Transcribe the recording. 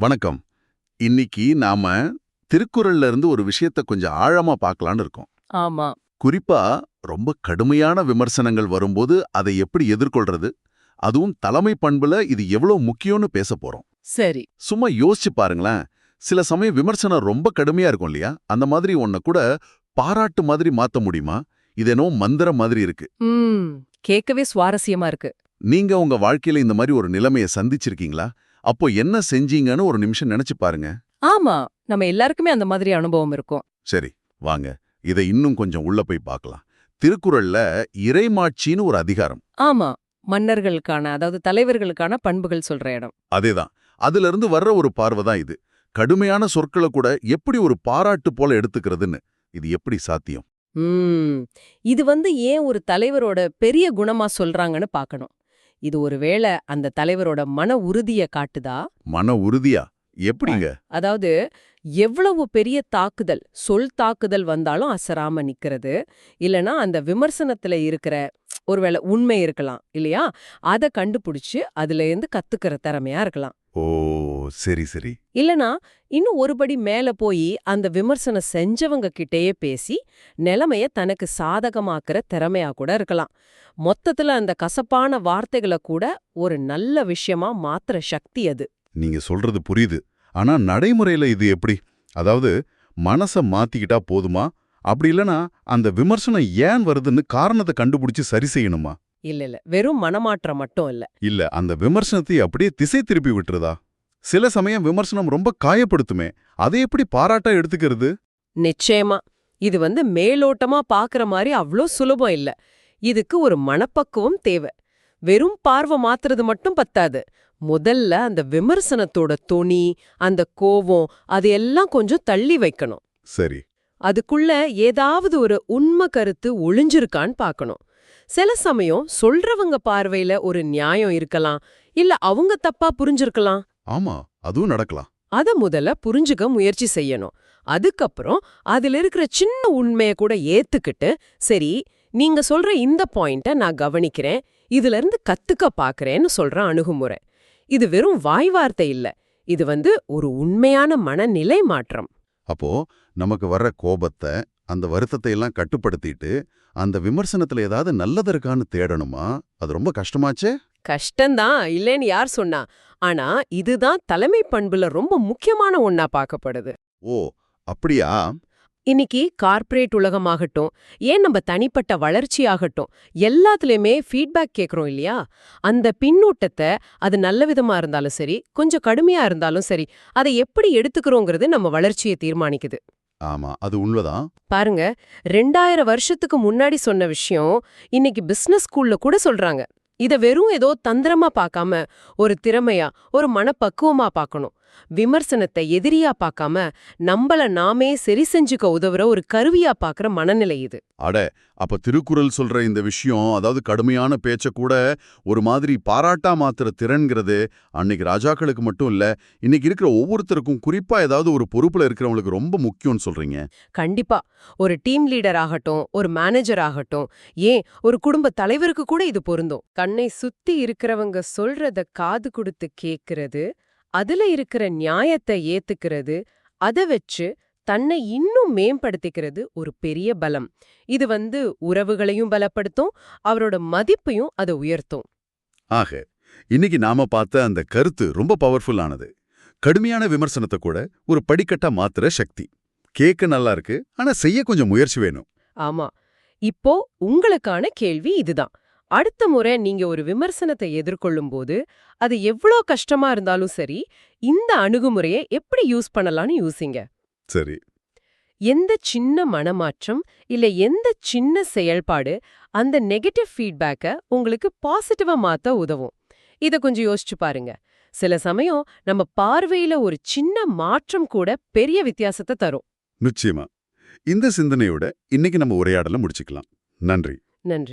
வணக்கம். இன்னைக்கு நாம திருக்குறள்ல இருந்து ஒரு விஷயத்த கொஞ்சம் ஆழமா பார்க்கலான்னு இருக்கோம். ஆமா. குறிப்பா ரொம்ப கடுமையான விமர்சனங்கள் வரும்போது அதை எப்படி எதிர்கொள்றது? அதுவும் தலைமை பண்புல இது எவ்வளவு முக்கியம்னு பேச போறோம். சரி. சும்மா யோசிச்சு பாருங்களேன். சில சமயம் விமர்சனம் ரொம்ப கடுமையா இருக்கும் இல்லையா? அந்த மாதிரி ஒன்ன கூட பாராட்டு மாதிரி மாத்த முடியுமா? இது என்னவோ மந்திரம் மாதிரி இருக்கு. கேட்கவே சுவாரஸ்யமா இருக்கு. நீங்க உங்க வாழ்க்கையில இந்த மாதிரி ஒரு நிலைமையை சந்திச்சிருக்கீங்களா? அப்போ என்ன செஞ்சீங்கன்னு ஒரு நிமிஷம் நினைச்சு பாருங்க. ஆமா நம்ம எல்லாருக்குமே அந்த மாதிரி அனுபவம் இருக்கும். சரி வாங்க. இதை இன்னும் கொஞ்சம் உள்ள போய் பார்க்கலாம். திருக்குறள்ல இறைமாட்சின்னு ஒரு அதிகாரம். ஆமா மன்னர்களுக்கான அதாவது தலைவர்களுக்கான பண்புகள் சொல்ற இடம். அதேதான். அதுல இருந்து வர்ற ஒரு பார்வை தான் இது. கடுமையான சொற்களை கூட எப்படி ஒரு பாராட்டு போல எடுத்துக்கிறதுன்னு. இது எப்படி சாத்தியம்? இது வந்து ஏன் ஒரு தலைவரோட பெரிய குணமா சொல்றாங்கன்னு பார்க்கணும். இது ஒருவேளை அந்த தலைவரோட மன உறுதிய காட்டுதா? மன உறுதியா? எப்படிங்க? அதாவது எவ்வளவு பெரிய தாக்குதல் சொல் தாக்குதல் வந்தாலும் அசராம நிக்கிறது இல்லனா அந்த விமர்சனத்துல இருக்கிற ஒருவேளை உண்மை இருக்கலாம் இல்லையா? அத கண்டுபிடிச்சு அதுல இருந்து கத்துக்கிற திறமையா இருக்கலாம். ஓ சரி சரி. இல்லனா இன்னும் ஒருபடி மேல போய் அந்த விமர்சனம் செஞ்சவங்க கிட்டேயே பேசி நிலைமைய தனக்கு சாதகமாக்குற திறமையா கூட இருக்கலாம். மொத்தத்துல அந்த கசப்பான வார்த்தைகளை கூட ஒரு நல்ல விஷயமா மாத்துற சக்தி அது. நீங்க சொல்றது புரியுது. ஆனா நடைமுறையில இது எப்படி? அதாவது மனச மாத்திக்கிட்டா போதுமா? அப்படி இல்லனா அந்த விமர்சனம் ஏன் வருதுன்னு காரணத்தை கண்டுபிடிச்சு சரி செய்யணுமா? இல்ல இல்ல. வெறும் மனமாற்றம் மட்டும் இல்ல. இல்ல அந்த விமர்சனத்தை அப்படியே திசை திருப்பி விட்டுறதா சில சமயம் விமர்சனம் ரொம்ப காயப்படுத்துமே. அதை எப்படி பாராட்டா எடுத்துக்கிறது? நிச்சயமா. இது வந்து மேலோட்டமா பாக்குற மாதிரி அவ்ளோ சுலபம் இல்ல. இதுக்கு ஒரு மனப்பக்குவம் தேவை. வெறும் பார்வை மாத்துறது மட்டும் பத்தாது. முதல்ல அந்த விமர்சனத்தோட தொனி அந்த கோவம் அது எல்லாம் கொஞ்சம் தள்ளி வைக்கணும். சரி. அதுக்குள்ள ஏதாவது ஒரு உண்மை கருத்து ஒளிஞ்சிருக்கான்னு பார்க்கணும் சில சமயம் சொல்றவங்க பார்வையில ஒரு நியாயம் இருக்கலாம் இல்ல அவங்க தப்பா புரிஞ்சிருக்கலாம். ஆமா அதுவும் நடக்கலாம். அத முதல்ல புரிஞ்சுக்க முயற்சி செய்யணும். அதுக்கப்புறம் அதுல இருக்கிற சின்ன உண்மைய கூட ஏத்துக்கிட்டு சரி நீங்க சொல்ற இந்த பாயிண்ட நான் கவனிக்கிறேன் இதுல இருந்து கத்துக்க பாக்குறேன்னு சொல்ற அணுகுமுறை. இது வெறும் வாய் வார்த்தை இல்ல இது வந்து ஒரு உண்மையான மனநிலை மாற்றம். அப்போ நமக்கு வர்ற கோபத்தை அந்த வருத்தத்தை எல்லாம் கட்டுப்படுத்திட்டு அந்த விமர்சனத்துல ஏதாவது நல்லது இருக்கான்னு தேடணுமா? அது ரொம்ப கஷ்டமாச்சே? கஷ்டம்தான் இல்லைன்னு யார் சொன்னா. ஆனா இதுதான் தலைமை பண்புல ரொம்ப முக்கியமான ஒண்ணா பார்க்கப்படுது. ஓ அப்படியா? இன்னைக்கு கார்ப்பரேட் உலகமாகட்டும் ஏன் நம்ம தனிப்பட்ட வளர்ச்சியாகட்டும் எல்லாத்துலயுமே ஃபீட்பேக் கேக்குறோம் இல்லையா? அந்த பின்னூட்டத்தை அது நல்ல விதமா இருந்தாலும் சரி கொஞ்சம் கடுமையா இருந்தாலும் சரி அதை எப்படி எடுத்துக்கிறோங்கிறது நம்ம வளர்ச்சியை தீர்மானிக்குது. ஆமா அது உண்மைதான். பாருங்க ரெண்டாயிரம் வருஷத்துக்கு முன்னாடி சொன்ன விஷயம் இன்னைக்கு பிசினஸ் ஸ்கூல்ல கூட சொல்றாங்க. இத வெறும் ஏதோ தந்திரமா பார்க்காம ஒரு திறமையா ஒரு மனப்பக்குவமா பார்க்கணும். விமர்சனத்தை எதிரியா பார்க்காம நம்மள நாமே சரி செஞ்சுக்க உதவுற ஒரு கருவியா பார்க்கற மனநிலை இது. அட அப்ப திருக்குறள் சொல்ற இந்த விஷயம் அதாவது கடுமையான பேச்ச கூட ஒரு மாதிரி பாராட்டா மாத்துற திறன்கிறது அன்னைக்கு ராஜாக்களுக்கு மட்டும் இல்ல இன்னைக்கு இருக்கிற ஒவ்வொருத்தருக்கும் குறிப்பா ஏதாவது ஒரு பொறுப்புல இருக்கிறவங்களுக்கு ரொம்ப முக்கியம்னு சொல்றீங்க. கண்டிப்பா. ஒரு டீம் லீடர் ஆகட்டும் ஒரு மேனேஜர் ஆகட்டும் ஏன் ஒரு குடும்ப தலைவருக்கு கூட இது பொருந்தும். கண்ணை சுத்தி இருக்கிறவங்க சொல்றத காது கொடுத்து கேக்குறது அதுல இருக்கிற நியாயத்தை ஏத்துக்கிறது அத வச்சு தன்னை இன்னும் மேம்படுத்திக்கிறது ஒரு பெரிய பலம். இது வந்து உறவுகளையும் பலப்படுத்தும் அவரோட மதிப்பையும் அதை உயர்த்தும். ஆக இன்னைக்கு நாம பார்த்த அந்த கருத்து ரொம்ப பவர்ஃபுல்லானது கடுமையான விமர்சனத்தை கூட ஒரு படிக்கட்டா மாத்துற சக்தி. கேட்க நல்லா இருக்கு ஆனா செய்ய கொஞ்சம் முயற்சி வேணும். ஆமா. இப்போ உங்களுக்கான கேள்வி இதுதான். அடுத்த முறை நீங்க ஒரு விமர்சனத்தை எதிர்கொள்ளும் போது அது எவ்வளோ கஷ்டமா இருந்தாலும் சரி இந்த அணுகுமுறையை எப்படி யூஸ் பண்ணலாம்னு யூசிங்க. சரி. எந்த சின்ன மனமாற்றம் இல்ல எந்த சின்ன செயல்பாடு அந்த நெகட்டிவ் ஃபீட்பேக்க உங்களுக்கு பாசிட்டிவா மாத்த உதவும். இத கொஞ்சம் யோசிச்சு பாருங்க. சில சமயம் நம்ம பார்வையில ஒரு சின்ன மாற்றம் கூட பெரிய வித்தியாசத்தை தரும். நிச்சயமா. இந்த சிந்தனையோட இன்னைக்கு நம்ம உரையாடலை முடிச்சுக்கலாம். நன்றி. நன்றி.